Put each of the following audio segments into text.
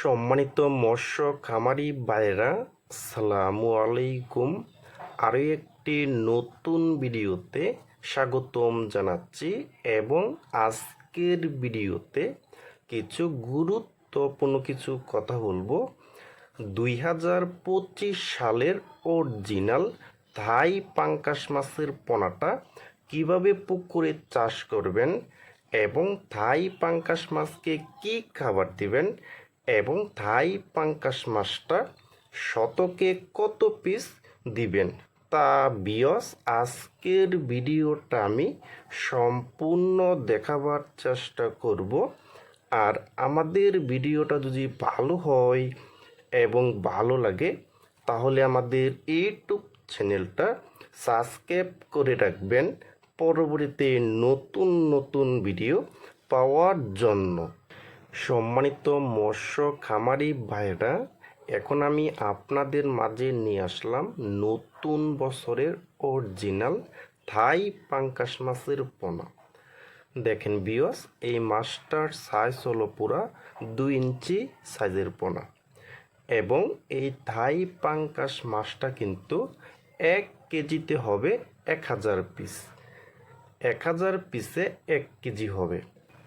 সম্মানিত মৎস্য খামারি ভাইরা সালামু আলাইকুম। আরও একটি নতুন ভিডিওতে স্বাগতম জানাচ্ছি এবং আজকের ভিডিওতে কিছু গুরুত্বপূর্ণ কিছু কথা বলব। দুই হাজার পঁচিশ সালের অরিজিনাল থাই পাঙ্কাশ মাছের পোনাটা কীভাবে পুকুরে চাষ করবেন এবং থাই পাঙ্কাশ মাছকে কি খাবার দিবেন এবং থাই পাঙ্কাশ মাছটা শতকে কত পিস দিবেন? তা বিয়স, আজকের ভিডিওটা আমি সম্পূর্ণ দেখাবার চেষ্টা করব। আর আমাদের ভিডিওটা যদি ভালো হয় এবং ভালো লাগে, তাহলে আমাদের ইউটিউব চ্যানেলটা সাবস্ক্রাইব করে রাখবেন। পরবর্তীতে নতুন নতুন ভিডিও পাওয়ার জন্য। সম্মানিত মৎস্য খামারি ভাইরা, এখন আমি আপনাদের মাঝে নিয়ে আসলাম নতুন বছরের অরিজিনাল থাই পাঙ্কাশ মাছের পোনা। দেখেন বিয়স এই মাছটার সাইজ হলো পুরা দুই ইঞ্চি সাইজের পোনা। এবং এই থাই পাঙ্কাশ মাছটা কিন্তু এক কেজিতে হবে এক হাজার পিস এক হাজার পিসে এক কেজি হবে।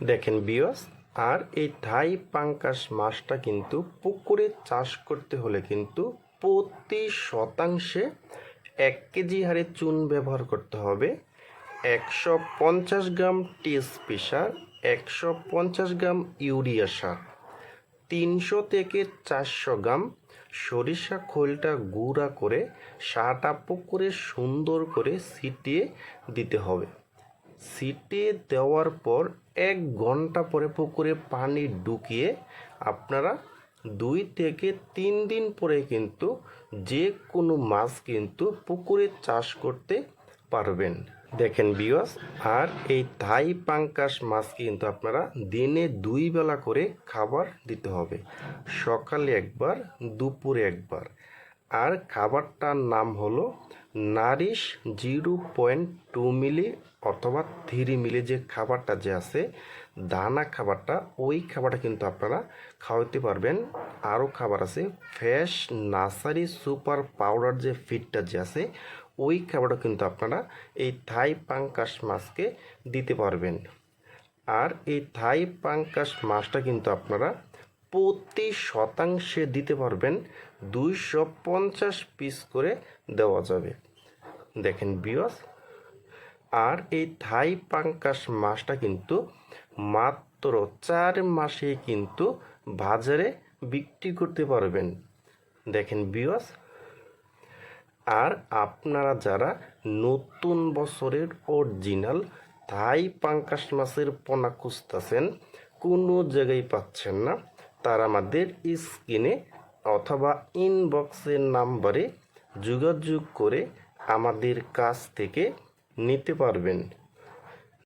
দেখেন বিয়স আর এই থাই পাঙ্কাশ মাছটা কিন্তু পুকুরে চাষ করতে হলে কিন্তু প্রতি শতাংশে এক কেজি হারে চুন ব্যবহার করতে হবে। একশো পঞ্চাশ গ্রাম টিএসপি সার, একশো পঞ্চাশ গ্রাম ইউরিয়া সার, তিনশো থেকে চারশো গ্রাম সরিষা খোলটা গুঁড়া করে সাটা পুকুরে সুন্দর করে ছিটিয়ে দিতে হবে। ছিটিয়ে দেওয়ার পর এক ঘণ্টা পরে পুকুরে পানি ঢুকিয়ে আপনারা দুই থেকে তিন দিন পরে কিন্তু যে কোনো মাছ কিন্তু পুকুরে চাষ করতে পারবেন। দেখেন বিওয়াস আর এই থাই পাঙ্কাশ মাছ কিন্তু আপনারা দিনে দুই বেলা করে খাবার দিতে হবে। সকালে একবার, দুপুরে একবার। আর খাবারটার নাম হলো nourish zero point two milli অথবা থ্রি মিলি যে খাবারটা যে আছে, দানা খাবারটা, ওই খাবারটা কিন্তু আপনারা খাওয়াতে পারবেন। আরও খাবার আছে, ফ্রেশ নার্সারি সুপার পাউডার যে ফিডটা যে আছে, ওই খাবারটা কিন্তু আপনারা এই থাই পাঙ্কাশ মাছকে দিতে পারবেন। আর এই থাই পাঙ্কাশ মাছটা কিন্তু আপনারা প্রতি শতাংশে দিতে পারবেন দুইশো পঞ্চাশ পিস করে দেওয়া যাবে। দেখেন বিয়স আর এই থাই পাঙ্কাস মাছটা কিন্তু মাত্র চার মাসে কিন্তু বাজারে বিক্রি করতে পারবেন। দেখেন বিয়স আর আপনারা যারা নতুন বছরের অরিজিনাল থাই পাঙ্কাস মাছের পোনা খুঁজতেছেন, কোনো জায়গায় পাচ্ছেন না। তারা আমাদের স্ক্রিনে অথবা ইনবক্সের নাম্বারে যোগাযোগ করে আমাদের কাছ থেকে নিতে পারবেন।